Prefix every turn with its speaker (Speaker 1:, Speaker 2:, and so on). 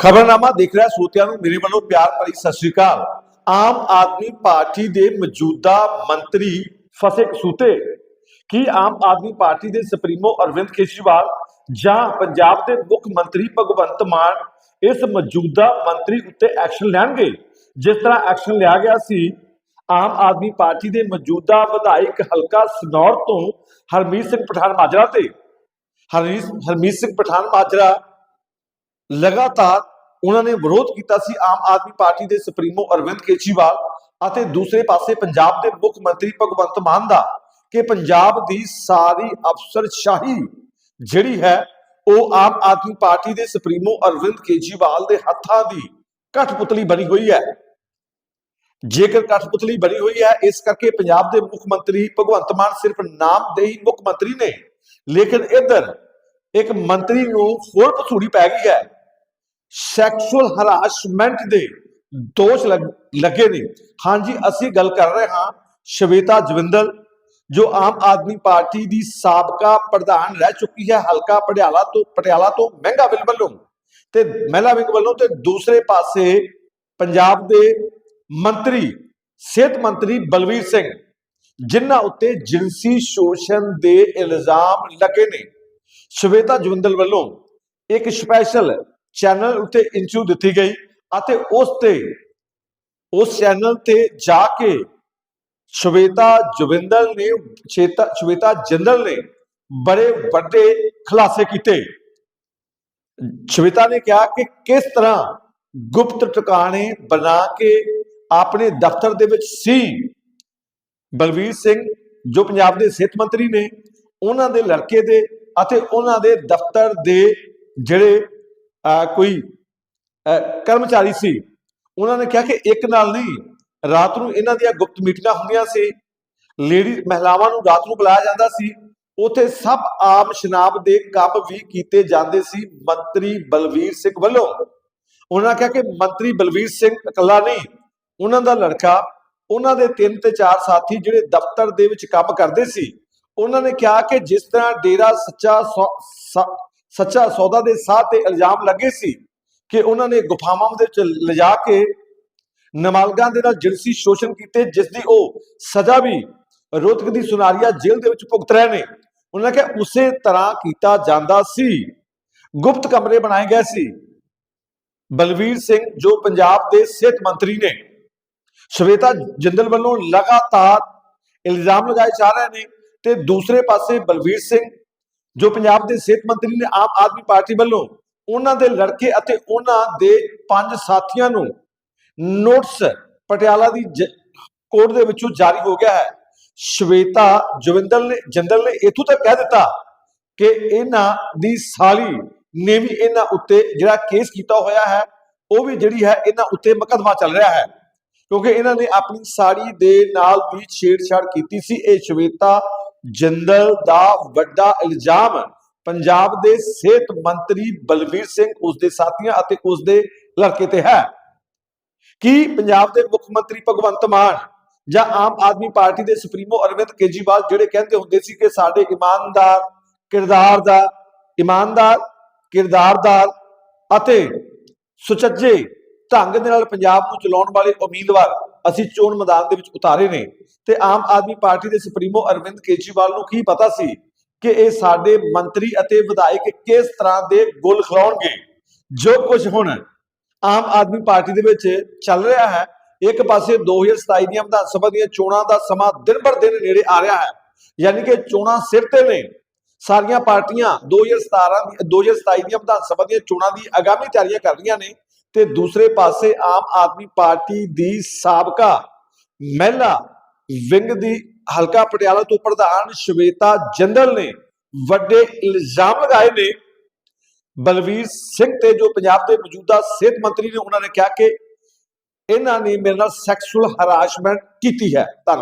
Speaker 1: ਖਬਰਨਾਮਾ ਦੇਖ ਰਿਹਾ ਸਰੋਤਿਆਂ ਨੂੰ ਮੇਰੇ ਵੱਲੋਂ ਪਿਆਰ ਭਰੀ ਸਤਿ ਸ੍ਰੀ ਅਕਾਲ। ਆਮ ਆਦਮੀ ਪਾਰਟੀ ਦੇ ਮੌਜੂਦਾ ਮੰਤਰੀ ਫਸੇ ਕਸੂਤੇ। ਕੀ ਆਮ ਆਦਮੀ ਪਾਰਟੀ ਦੇ ਸੁਪਰੀਮੋ ਅਰਵਿੰਦ ਕੇਜਰੀਵਾਲ ਜਾਂ ਪੰਜਾਬ ਦੇ ਮੁੱਖ ਮੰਤਰੀ ਭਗਵੰਤ ਮਾਨ ਇਸ ਮੌਜੂਦਾ ਮੰਤਰੀ ਉੱਤੇ ਐਕਸ਼ਨ ਲੈਣਗੇ? ਜਿਸ ਤਰ੍ਹਾਂ ਐਕਸ਼ਨ ਲਿਆ ਗਿਆ ਸੀ, ਆਮ ਆਦਮੀ ਪਾਰਟੀ ਦੇ ਮੌਜੂਦਾ ਵਿਧਾਇਕ ਹਲਕਾ ਸਨੌਰ ਤੋਂ ਹਰਮੀਤ ਸਿੰਘ ਪਠਾਨ ਮਾਜਰਾ ਤੇ। ਹਰਮੀਤ ਹਰਮੀਤ ਸਿੰਘ ਪਠਾਨ ਮਾਜਰਾ ਲਗਾਤਾਰ ਉਹਨਾਂ ਨੇ ਵਿਰੋਧ ਕੀਤਾ ਸੀ ਆਮ ਆਦਮੀ ਪਾਰਟੀ ਦੇ ਸੁਪਰੀਮੋ ਅਰਵਿੰਦ ਕੇਜਰੀਵਾਲ ਅਤੇ ਦੂਸਰੇ ਪਾਸੇ ਪੰਜਾਬ ਦੇ ਮੁੱਖ ਮੰਤਰੀ ਭਗਵੰਤ ਮਾਨ ਦਾ ਕਿ ਪੰਜਾਬ ਦੀ ਸਾਰੀ ਅਫਸਰਸ਼ਾਹੀ ਜਿਹੜੀ ਹੈ ਉਹ ਆਮ ਆਦਮੀ ਪਾਰਟੀ ਦੇ ਸੁਪਰੀਮੋ ਅਰਵਿੰਦ ਕੇਜਰੀਵਾਲ ਦੇ ਹੱਥਾਂ ਦੀ ਕਠਪੁਤਲੀ ਬਣੀ ਹੋਈ ਹੈ। ਜੇਕਰ ਕਠਪੁਤਲੀ ਬਣੀ ਹੋਈ ਹੈ, ਇਸ ਕਰਕੇ ਪੰਜਾਬ ਦੇ ਮੁੱਖ ਮੰਤਰੀ ਭਗਵੰਤ ਮਾਨ ਸਿਰਫ ਨਾਮਦੇਹੀ ਮੁੱਖ ਮੰਤਰੀ ਨੇ, ਲੇਕਿਨ ਇਧਰ ਇੱਕ ਮੰਤਰੀ ਨੂੰ ਹੋਰ ਪਸੂੜੀ ਪੈ ਗਈ ਹੈ। ਸੈਕਸ਼ੂਅਲ ਹਰਾਸਮੈਂਟ ਦੇ ਦੋਸ਼ ਲੱਗ- ਲੱਗੇ ਨੇ। ਹਾਂਜੀ, ਅਸੀਂ ਗੱਲ ਕਰ ਰਹੇ ਹਾਂ ਸ਼ਵੇਤਾ ਜਵਿੰਦਲ ਜੋ ਆਮ ਆਦਮੀ ਪਾਰਟੀ ਦੀ ਸਾਬਕਾ ਪ੍ਰਧਾਨ ਰਹਿ ਚੁੱਕੀ ਹੈ, ਹਲਕਾ ਪਟਿਆਲਾ ਤੋਂ ਪਟਿਆਲਾ ਤੋਂ ਮਹਿੰਗਾ ਵਿੰਗ ਵੱਲੋਂ। ਤੇ ਮਹਿਲਾ ਵਿੰਗ ਵੱਲੋਂ ਤੇ ਦੂਸਰੇ ਪਾਸੇ ਪੰਜਾਬ ਦੇ ਮੰਤਰੀ, ਸਿਹਤ ਮੰਤਰੀ ਬਲਵੀਰ ਸਿੰਘ, ਜਿਨ੍ਹਾਂ ਉੱਤੇ ਜਿਨਸੀ ਸ਼ੋਸ਼ਣ ਦੇ ਇਲਜ਼ਾਮ ਲੱਗੇ ਨੇ। ਸ਼ਵੇਤਾ ਜਵਿੰਦਲ ਵੱਲੋਂ ਇੱਕ ਸਪੈਸ਼ਲ ਚੈਨਲ ਉੱਤੇ ਇੰਟਰਵਿਊ ਦਿੱਤੀ ਗਈ ਅਤੇ ਉਸ ਤੇ, ਉਸ ਚੈਨਲ ਤੇ ਜਾ ਕੇ ਸ਼ਵੇਤਾ ਜਵਿੰਦਲ ਨੇ ਸ਼ੇਤਾ ਸ਼ਵੇਤਾ ਜਿੰਦਲ ਨੇ ਬੜੇ ਵੱਡੇ ਖੁਲਾਸੇ ਕੀਤੇ। ਸ਼ਵੇਤਾ ਨੇ ਕਿਹਾ ਕਿ ਕਿਸ ਤਰ੍ਹਾਂ ਗੁਪਤ ਟਿਕਾਣੇ ਬਣਾ ਕੇ ਆਪਣੇ ਦਫ਼ਤਰ ਦੇ ਵਿੱਚ ਸੀ। ਬਲਵੀਰ ਸਿੰਘ, ਜੋ ਪੰਜਾਬ ਦੇ ਸਿਹਤ ਮੰਤਰੀ ਨੇ, ਉਹਨਾਂ ਦੇ ਲੜਕੇ ਦੇ ਅਤੇ ਉਹਨਾਂ ਦੇ ਦਫ਼ਤਰ ਦੇ ਜਿਹੜੇ ਕੋਈ ਕਰਮਚਾਰੀ ਸੀ, ਉਹਨਾਂ ਨੇ ਕਿਹਾ ਕਿ ਇੱਕ ਨਾਲ ਨਹੀਂ, ਰਾਤ ਨੂੰ ਇਹਨਾਂ ਦੀਆਂ ਗੁਪਤ ਮੀਟਿੰਗਾਂ ਹੁੰਦੀਆਂ ਸੀ, ਲੇਡੀ, ਮਹਿਲਾਵਾਂ ਨੂੰ ਰਾਤ ਨੂੰ ਬੁਲਾਇਆ ਜਾਂਦਾ ਸੀ, ਉਥੇ ਸਭ ਆਮ ਸ਼ਨਾਬ ਦੇ ਕੰਮ ਵੀ ਕੀਤੇ ਜਾਂਦੇ ਸੀ, ਮੰਤਰੀ ਬਲਵੀਰ ਸਿੰਘ ਵੱਲੋਂ। ਉਹਨਾਂ ਕਿਹਾ ਕਿ ਮੰਤਰੀ ਬਲਵੀਰ ਸਿੰਘ ਇਕੱਲਾ ਨਹੀਂ, ਉਹਨਾਂ ਦਾ ਲੜਕਾ, ਉਹਨਾਂ ਦੇ ਤਿੰਨ ਤੇ ਚਾਰ ਸਾਥੀ ਜਿਹੜੇ ਦਫ਼ਤਰ ਦੇ ਵਿੱਚ ਕੰਮ ਕਰਦੇ ਸੀ, ਉਹਨਾਂ ਨੇ ਕਿਹਾ ਕਿ ਜਿਸ ਤਰ੍ਹਾਂ ਡੇਰਾ ਸੱਚਾ ਸੌ- ਸੱਚਾ ਸੌਦਾ ਦੇ ਸਾਹ ਤੇ ਇਲਜ਼ਾਮ ਲੱਗੇ ਸੀ ਕਿ ਉਹਨਾਂ ਨੇ ਗੁਫਾਵਾਂ ਦੇ ਵਿੱਚ ਲਿਜਾ ਕੇ ਨਮਾਲਗਾਂ ਦੇ ਨਾਲ ਜਿਨਸੀ ਸ਼ੋਸ਼ਣ ਕੀਤੇ ਜਿਸ ਦੀ ਉਹ ਸਜ਼ਾ ਵੀ ਰੋਹਤਕ ਦੀ ਸੁਨਾਰੀਆ ਜੇਲ੍ਹ ਦੇ ਵਿੱਚ ਭੁਗਤ ਰਹੇ ਨੇ। ਉਹਨਾਂ ਨੇ ਕਿਹਾ, ਉਸੇ ਤਰ੍ਹਾਂ ਕੀਤਾ ਜਾਂਦਾ ਸੀ। ਗੁਪਤ ਕਮਰੇ ਬਣਾਏ ਗਏ ਸੀ। ਬਲਵੀਰ ਸਿੰਘ, ਜੋ ਪੰਜਾਬ ਦੇ ਸਿਹਤ ਮੰਤਰੀ ਨੇ, ਸ਼ਵੇਤਾ ਜਿੰਦਲ ਵੱਲੋਂ ਲਗਾਤਾਰ ਇਲਜ਼ਾਮ ਲਗਾਏ ਜਾ ਰਹੇ ਨੇ ਤੇ ਦੂਸਰੇ ਪਾਸੇ ਬਲਵੀਰ ਸਿੰਘ ਜੋ ਪੰਜਾਬ ਦੇ ਸਿਹਤ ਮੰਤਰੀ ਨੇ ਆਮ ਆਦਮੀ ਪਾਰਟੀ ਵੱਲੋਂ ਉਹਨਾਂ ਦੇ ਲੜਕੇ ਅਤੇ ਉਹਨਾਂ ਦੇ ਪੰਜ ਸਾਥੀਆਂ ਨੂੰ ਨੋਟਿਸ ਪਟਿਆਲਾ ਦੀ ਕੋਰਟ ਦੇ ਵਿੱਚੋਂ ਜਾਰੀ ਹੋ ਗਿਆ ਹੈ। ਸ਼ਵੇਤਾ ਜਵਿੰਦਰ ਨੇ, ਜੰਦਲ ਨੇ ਇਥੋਂ ਤੱਕ ਕਹਿ ਦਿੱਤਾ ਕਿ ਇਹਨਾਂ ਦੀ ਸਾਲੀ ਨੇ ਵੀ ਇਹਨਾਂ ਉੱਤੇ ਜਿਹੜਾ ਕੇਸ ਕੀਤਾ ਹੋਇਆ ਹੈ, ਉਹ ਵੀ ਜਿਹੜੀ ਹੈ ਇਹਨਾਂ ਉੱਤੇ ਮੁਕੱਦਮਾ ਚੱਲ ਰਿਹਾ ਹੈ। ਕਿਉਂਕਿ ਇਹਨਾਂ ਨੇ ਆਪਣੀ ਸਾੜੀ ਦੇ ਨਾਲ ਵੀ ਛੇੜਛਾੜ ਕੀਤੀ ਸੀ। ਇਹ ਸ਼ਵੇਤਾ ਜਿੰਦਲ ਦਾ ਵੱਡਾ ਇਲਜ਼ਾਮ, ਪੰਜਾਬ ਦੇ ਸਿਹਤ ਮੰਤਰੀ ਬਲਵੀਰ ਸਿੰਘ ਉਸ ਦੇ ਸਾਥੀਆਂ ਅਤੇ ਉਸ ਦੇ ਲੜਕੇ ਤੇ ਹੈ। ਕੀ ਪੰਜਾਬ ਦੇ ਮੁੱਖ ਮੰਤਰੀ ਭਗਵੰਤ ਮਾਨ ਜਾਂ ਆਮ ਆਦਮੀ ਪਾਰਟੀ ਦੇ ਸੁਪਰੀਮੋ ਅਰਵਿੰਦ ਕੇਜਰੀਵਾਲ ਜਿਹੜੇ ਕਹਿੰਦੇ ਹੁੰਦੇ ਸੀ ਕਿ ਸਾਡੇ ਇਮਾਨਦਾਰ ਕਿਰਦਾਰ ਦਾ, ਇਮਾਨਦਾਰ ਕਿਰਦਾਰਦਾਰ ਅਤੇ ਸੁਚੱਜੇ ਢੰਗ ਦੇ ਨਾਲ ਪੰਜਾਬ ਨੂੰ ਚਲਾਉਣ ਵਾਲੇ ਉਮੀਦਵਾਰ ਅਸੀਂ ਚੋਣ ਮੈਦਾਨ ਦੇ ਵਿੱਚ ਉਤਾਰੇ ਨੇ। ਤੇ ਆਮ ਆਦਮੀ ਪਾਰਟੀ ਦੇ ਸੁਪਰੀਮੋ ਅਰਵਿੰਦ ਕੇਜਰੀਵਾਲ ਨੂੰ ਕੀ ਪਤਾ ਸੀ ਕਿ ਇਹ ਸਾਡੇ ਮੰਤਰੀ ਅਤੇ ਵਿਧਾਇਕ ਕਿਸ ਤਰ੍ਹਾਂ ਦੇ ਗੁਲ ਖਿਲਾਉਣਗੇ ਜੋ ਕੁਝ ਹੁਣ ਆਮ ਆਦਮੀ ਪਾਰਟੀ ਦੇ ਵਿੱਚ ਚੱਲ ਰਿਹਾ ਹੈ, ਇੱਕ ਪਾਸੇ 2027 ਦੀਆਂ ਵਿਧਾਨ ਸਭਾ ਦੀਆਂ ਚੋਣਾਂ ਦਾ ਸਮਾਂ ਦਿਨ ਬਰ ਦਿਨ ਨੇੜੇ ਆ ਰਿਹਾ ਹੈ, ਯਾਨੀ ਕਿ ਚੋਣਾਂ ਸਿਰ ਤੇ ਨੇ। ਸਾਰੀਆਂ ਪਾਰਟੀਆਂ 2017 ਦੀ 2027 ਦੀਆਂ ਵਿਧਾਨ ਸਭਾ ਦੀਆਂ ਚੋਣਾਂ ਦੀ ਆਗਾਮੀ ਤਿਆਰੀਆਂ ਕਰ ਰਹੀਆਂ ਨੇ। ਤੇ ਦੂਸਰੇ ਪਾਸੇ ਆਮ ਆਦਮੀ ਪਾਰਟੀ ਦੀ ਸਾਬਕਾ ਮਹਿਲਾ ਵਿੰਗ ਦੀ ਹਲਕਾ ਪਟਿਆਲਾ ਤੋਂ ਪ੍ਰਧਾਨ ਸ਼ਵੇਤਾ ਜੰਦਲ ਨੇ ਵੱਡੇ ਇਲਜ਼ਾਮ ਲਗਾਏ ਨੇ। ਬਲਵੀਰ ਸਿੰਘ ਤੇ ਜੋ ਪੰਜਾਬ ਦੇ ਮੌਜੂਦਾ ਸਿਹਤ ਮੰਤਰੀ ਨੇ ਉਹਨਾਂ ਨੇ ਕਿਹਾ ਕਿ ਇਹਨਾਂ ਨੇ ਮੇਰੇ ਨਾਲ ਸੈਕਸੁਅਲ ਹਰਾਸਮੈਂਟ ਕੀਤੀ ਹੈ। ਧੰਨਵਾਦ।